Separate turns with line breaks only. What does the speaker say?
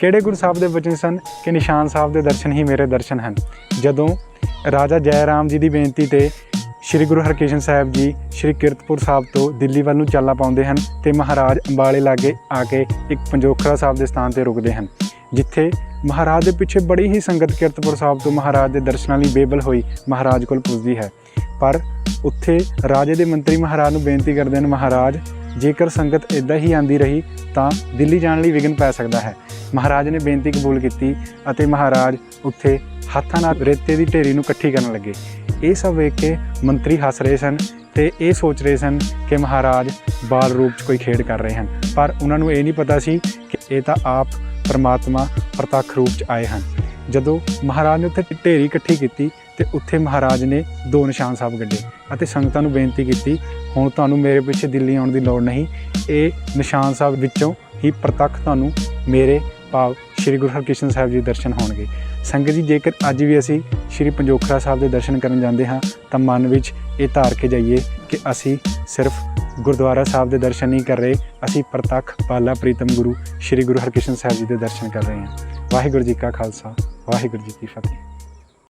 ਕਿਹੜੇ ਗੁਰੂ ਸਾਹਿਬ ਦੇ ਵਚਨ ਸਨ ਕਿ ਨਿਸ਼ਾਨ ਸਾਹਿਬ ਦੇ ਦਰਸ਼ਨ ਹੀ ਮੇਰੇ ਦਰਸ਼ਨ ਹਨ? ਜਦੋਂ ਰਾਜਾ ਜੈ ਰਾਮ ਜੀ ਦੀ ਬੇਨਤੀ ਤੇ ਸ਼੍ਰੀ ਗੁਰੂ ਹਰਕ੍ਰਿਸ਼ਨ ਸਾਹਿਬ ਜੀ ਸ਼੍ਰੀ ਕੀਰਤਪੁਰ ਸਾਹਿਬ ਤੋਂ ਦਿੱਲੀ ਵੱਲ ਨੂੰ ਚਾਲਾ ਪਾਉਂਦੇ ਹਨ ਤੇ ਮਹਾਰਾਜ ਅੰਬਾਲੇ ਲਾਗੇ ਆ ਕੇ ਇੱਕ ਪੰਜੋਖਰਾ ਸਾਹਿਬ ਦੇ ਸਥਾਨ ਤੇ ਰੁਕਦੇ ਹਨ, ਜਿੱਥੇ ਮਹਾਰਾਜ ਦੇ ਪਿੱਛੇ ਬੜੀ ਹੀ ਸੰਗਤ ਕੀਰਤਪੁਰ ਸਾਹਿਬ ਤੋਂ ਮਹਾਰਾਜ ਦੇ ਦਰਸ਼ਨਾਂ ਲਈ ਬੇਬਲ ਹੋਈ ਮਹਾਰਾਜ ਕੋਲ ਪੁੱਜਦੀ ਹੈ। ਪਰ ਉੱਥੇ ਰਾਜੇ ਦੇ ਮੰਤਰੀ ਮਹਾਰਾਜ ਨੂੰ ਬੇਨਤੀ ਕਰਦੇ ਹਨ, ਮਹਾਰਾਜ, ਜੇਕਰ ਸੰਗਤ ਇਦਾਂ ਹੀ ਆਂਦੀ ਰਹੀ, ਤਾਂ ਦਿੱਲੀ ਜਾਣ ਲਈ ਵਿਘਨ ਪੈ ਸਕਦਾ ਹੈ। ਮਹਾਰਾਜ ਨੇ ਬੇਨਤੀ ਕਬੂਲ ਕੀਤੀ ਅਤੇ ਮਹਾਰਾਜ ਉੱਥੇ ਹੱਥਾਂ ਨਾਲ ਰੇਤੇ ਦੀ ਢੇਰੀ ਨੂੰ ਇਕੱਠੀ ਕਰਨ ਲੱਗੇ। ਇਹ ਸਭ ਵੇਖ ਕੇ ਮੰਤਰੀ ਹੱਸ ਰਹੇ ਸਨ ਤੇ ਇਹ ਸੋਚ ਰਹੇ ਸਨ ਕਿ ਮਹਾਰਾਜ ਬਾਲ ਰੂਪ 'ਚ ਕੋਈ ਖੇਡ ਕਰ ਰਹੇ ਹਨ। ਪਰ ਉਹਨਾਂ ਨੂੰ ਇਹ ਨਹੀਂ ਪਤਾ ਸੀ ਕਿ ਇਹ ਤਾਂ ਆਪ ਪਰਮਾਤਮਾ ਪ੍ਰਤੱਖ ਰੂਪ 'ਚ ਆਏ ਹਨ। ਜਦੋਂ ਮਹਾਰਾਜ ਨੇ ਉੱਥੇ ਢੇਰੀ ਇਕੱਠੀ ਕੀਤੀ ਤੇ ਉੱਥੇ ਮਹਾਰਾਜ ਨੇ ਦੋ ਨਿਸ਼ਾਨ ਸਾਹਿਬ ਗੱਡੇ ਅਤੇ ਸੰਗਤਾਂ ਨੂੰ ਬੇਨਤੀ ਕੀਤੀ, ਹੁਣ ਤੁਹਾਨੂੰ ਮੇਰੇ ਪਿੱਛੇ ਦਿੱਲੀ ਆਉਣ ਦੀ ਲੋੜ ਨਹੀਂ। ਇਹ ਨਿਸ਼ਾਨ ਸਾਹਿਬ ਵਿੱਚੋਂ ਹੀ ਪ੍ਰਤੱਖ ਤੁਹਾਨੂੰ ਮੇਰੇ ਭਾਵ ਸ਼੍ਰੀ ਗੁਰੂ ਹਰਕ੍ਰਿਸ਼ਨ ਸਾਹਿਬ ਜੀ ਦੇ ਦਰਸ਼ਨ ਹੋਣਗੇ। ਸੰਗਤ ਜੀ, ਜੇਕਰ ਅੱਜ ਵੀ ਅਸੀਂ ਸ਼੍ਰੀ ਪੰਜੋਖਰਾ ਸਾਹਿਬ ਦੇ ਦਰਸ਼ਨ ਕਰਨ ਜਾਂਦੇ ਹਾਂ, ਤਾਂ ਮਨ ਵਿੱਚ ਇਹ ਧਾਰ ਕੇ ਜਾਈਏ ਕਿ ਅਸੀਂ ਸਿਰਫ ਗੁਰਦੁਆਰਾ ਸਾਹਿਬ ਦੇ ਦਰਸ਼ਨ ਨਹੀਂ ਕਰ ਰਹੇ, ਅਸੀਂ ਪ੍ਰਤੱਖ ਪਾਲਾ ਪ੍ਰੀਤਮ ਗੁਰੂ ਸ਼੍ਰੀ ਗੁਰੂ ਹਰਕ੍ਰਿਸ਼ਨ ਸਾਹਿਬ ਜੀ ਦੇ ਦਰਸ਼ਨ ਕਰ ਰਹੇ ਹਾਂ। ਵਾਹਿਗੁਰੂ ਜੀ ਕਾ ਖਾਲਸਾ, ਵਾਹਿਗੁਰੂ ਜੀ ਕੀ ਫਤਿਹ।